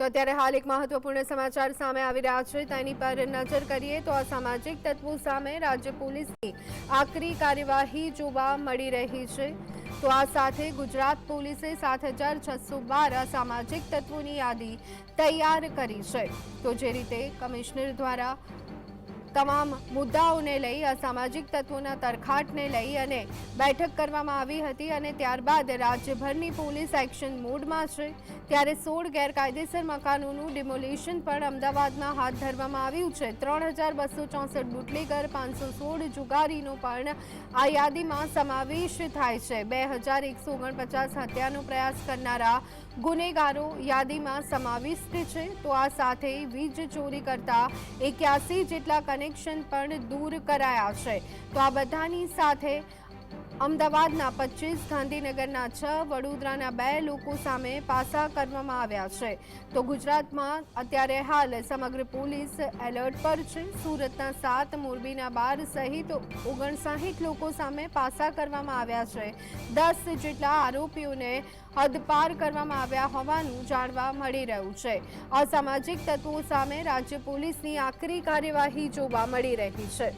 તો અત્યારે હાલ એક મહત્વપૂર્ણ સમાચાર સામે આવી રહ્યા છે. તેની પર નજર કરીએ તો અસામાજિક તત્વો સામે રાજ્ય પોલીસની આકરી કાર્યવાહી જોવા મળી રહી છે. તો આ સાથે ગુજરાત પોલીસે સાત હજાર છસો બાર અસામાજિક તત્વોની યાદી તૈયાર કરી છે. તો જે રીતે કમિશનર દ્વારા તમામ મુદ્દાઓને લઈ, અસામાજિક તત્વોના તરખાટને લઈ અને બેઠક કરવામાં આવી હતી અને ત્યારબાદ રાજ્યભરની પોલીસ એક્શન મોડમાં છે. ત્યારે સોળ ગેરકાયદેસર મકાનોનું ડિમોલિશન પણ અમદાવાદમાં હાથ ધરવામાં આવ્યું છે. ત્રણ હજાર બસો ચોસઠ બુટલેગર, પાંચસો સોળ જુગારીનો પણ આ યાદીમાં સમાવેશ થાય છે. બે હજાર એકસો ઓગણપચાસ હત્યાનો પ્રયાસ કરનારા ગુનેગારો યાદીમાં સમાવિષ્ટ છે. તો આ સાથે વીજ ચોરી કરતા એક્યાસી જેટલા કનેક્શન પણ દૂર કરાયા છે. તો આ બધાની સાથે અમદાવાદના પચીસ, ગાંધીનગરના છ, વડોદરાના બે લોકો સામે પાસા કરવામાં આવ્યા છે. તો ગુજરાતમાં અત્યારે હાલ સમગ્ર પોલીસ એલર્ટ પર છે. સુરતના સાત, મોરબીના બાર સહિત ઓગણસાહીઠ લોકો સામે પાસા કરવામાં આવ્યા છે. દસ જેટલા આરોપીઓને હદપાર કરવામાં આવ્યા હોવાનું જાણવા મળી રહ્યું છે. અસામાજિક તત્વો સામે રાજ્ય પોલીસની આકરી કાર્યવાહી જોવા મળી રહી છે.